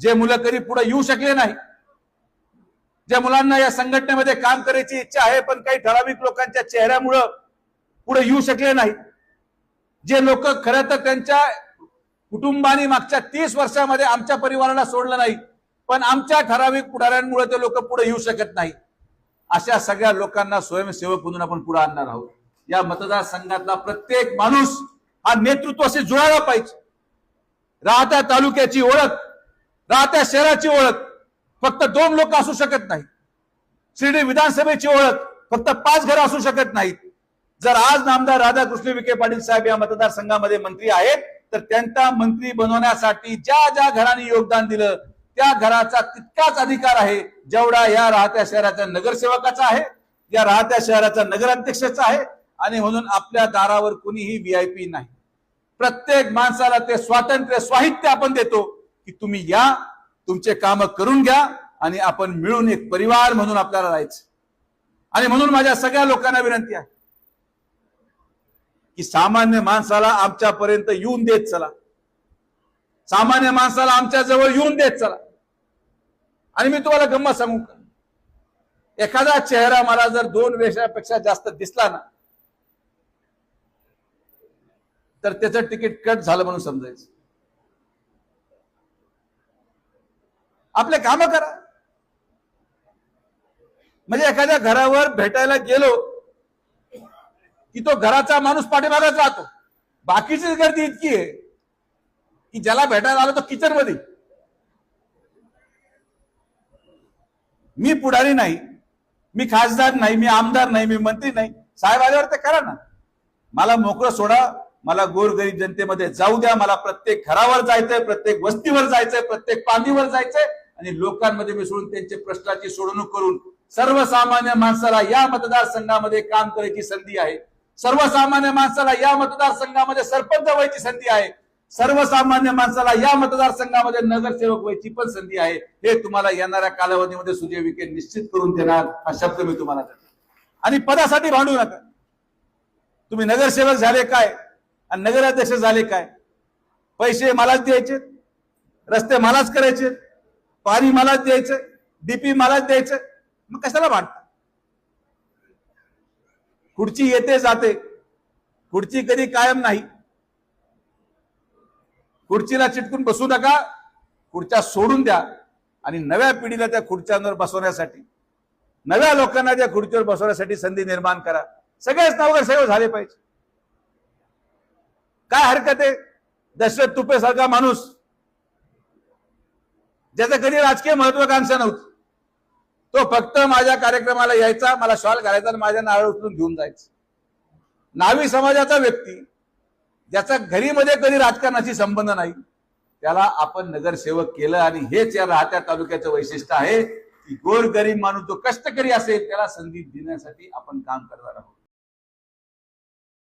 जे मुलं कधी पुढे येऊ शकले नाही. ज्या मुलांना या संघटनेमध्ये काम करायची इच्छा आहे पण काही ठराविक लोकांच्या चेहऱ्यामुळं पुढे येऊ शकले नाही. जे लोक खरं तर त्यांच्या कुटुंबानी मागच्या तीस वर्षामध्ये आमच्या परिवाराला सोडलं नाही पण आमच्या ठराविक पुढाऱ्यांमुळे ते लोक पुढे येऊ शकत नाही. अशा सगळ्या लोकांना स्वयंसेवक म्हणून आपण पुढे आणणार आहोत. या मतदारसंघातला प्रत्येक माणूस हा नेतृत्वाशी जुळायला पाहिजे. राहत्या तालुक्याची ओळख राहत्या शहराची ओळख फक्त दोन लोक असू शकत नाही शिर्डी विधानसभेची ओळख फक्त पाच घरं असू शकत नाहीत. जर आज नामदार राधाकृष्ण विखे पाटील साहेब या मतदारसंघामध्ये मंत्री आहेत तर त्यांचा मंत्री बनवण्यासाठी ज्या ज्या घरांनी योगदान दिलं त्या घराचा तितकाच अधिकार आहे जेवढा या राहत्या शहराच्या नगरसेवकाचा आहे या राहत्या शहराचा नगराध्यक्षाचा आहे आणि म्हणून आपल्या दारावर कुणीही व्हीआयपी नाही. प्रत्येक माणसाला ते स्वातंत्र्य स्वाहित्य आपण देतो. की तुम्ही या तुमचे काम करून घ्या आणि आपण मिळून एक परिवार म्हणून आपल्याला राहायचं. आणि म्हणून माझ्या सगळ्या लोकांना विनंती आहे की सामान्य माणसाला आमच्यापर्यंत येऊन देत चला. सामान्य माणसाला आमच्या जवळ येऊन देत चला. आणि मी तुम्हाला गंमत सांगू का? एखादा चेहरा मला जर दोन वेशापेक्षा जास्त दिसला ना तर त्याचं तिकीट कट झालं म्हणून समजायचं. आपले काम करा. म्हणजे एखाद्या घरावर भेटायला गेलो की तो घराचा माणूस पाठीमागाच राहतो. बाकीचीच गर्दी इतकी आहे की ज्याला भेटायला आलो तो किचनमध्ये मी पुढारी नाही मी खासदार नाही मी आमदार नाही मी मंत्री नाही. साहेब आल्यावर ते करा ना. मला मोकळं सोडा मला गोरगरीब जनतेमध्ये जाऊ द्या मला प्रत्येक घरावर जायचंय प्रत्येक वस्तीवर जायचंय प्रत्येक पांदीवर जायचंय. आणि लोकांमध्ये मिसळून त्यांचे प्रश्नाची सोडवणूक करून सर्वसामान्य माणसाला या मतदारसंघामध्ये काम करायची संधी आहे. सर्वसामान्य माणसाला या मतदारसंघामध्ये सरपंच व्हायची संधी आहे. सर्वसामान्य माणसाला या मतदारसंघामध्ये नगरसेवक व्हायची पण संधी आहे. हे तुम्हाला येणाऱ्या कालावधीमध्ये सुजय विखे निश्चित करून देणार हा शब्द मी तुम्हाला देतो. आणि पदासाठी भांडू नका. तुम्ही नगरसेवक झाले काय? आणि नगराध्यक्ष झाले काय? पैसे मलाच द्यायचे रस्ते मलाच करायचे पारी मलाच द्यायचं डीपी मलाच द्यायचं मग कशाला भांडता? खुर्ची येते जाते खुर्ची कधी कायम नाही. खुर्चीला चिटकून बसू नका खुर्च्या सोडून द्या आणि नव्या पिढीला त्या खुर्च्यांवर बसवण्यासाठी नव्या लोकांना त्या खुर्चीवर बसवण्यासाठी संधी निर्माण करा. सगळेच नवगरसेवक झाले पाहिजे. काय हरकत आहे? दशरथ तुपे सारखा माणूस ज्याचं कधी राजकीय महत्वाकांक्षा नव्हती. तो फक्त माझ्या कार्यक्रमाला यायचा मला शॉल घालायचा आणि माझ्या नारळ उचलून घेऊन जायचं. नावी समाजाचा व्यक्ती ज्याचा घरीमध्ये कधी राजकारणाशी संबंध नाही त्याला आपण नगरसेवक केलं आणि हेच या राहत्या तालुक्याचं वैशिष्ट्य आहे. की गोर गरीब माणूस जो कष्टकरी असेल त्याला संधी देण्यासाठी आपण काम करणार आहोत.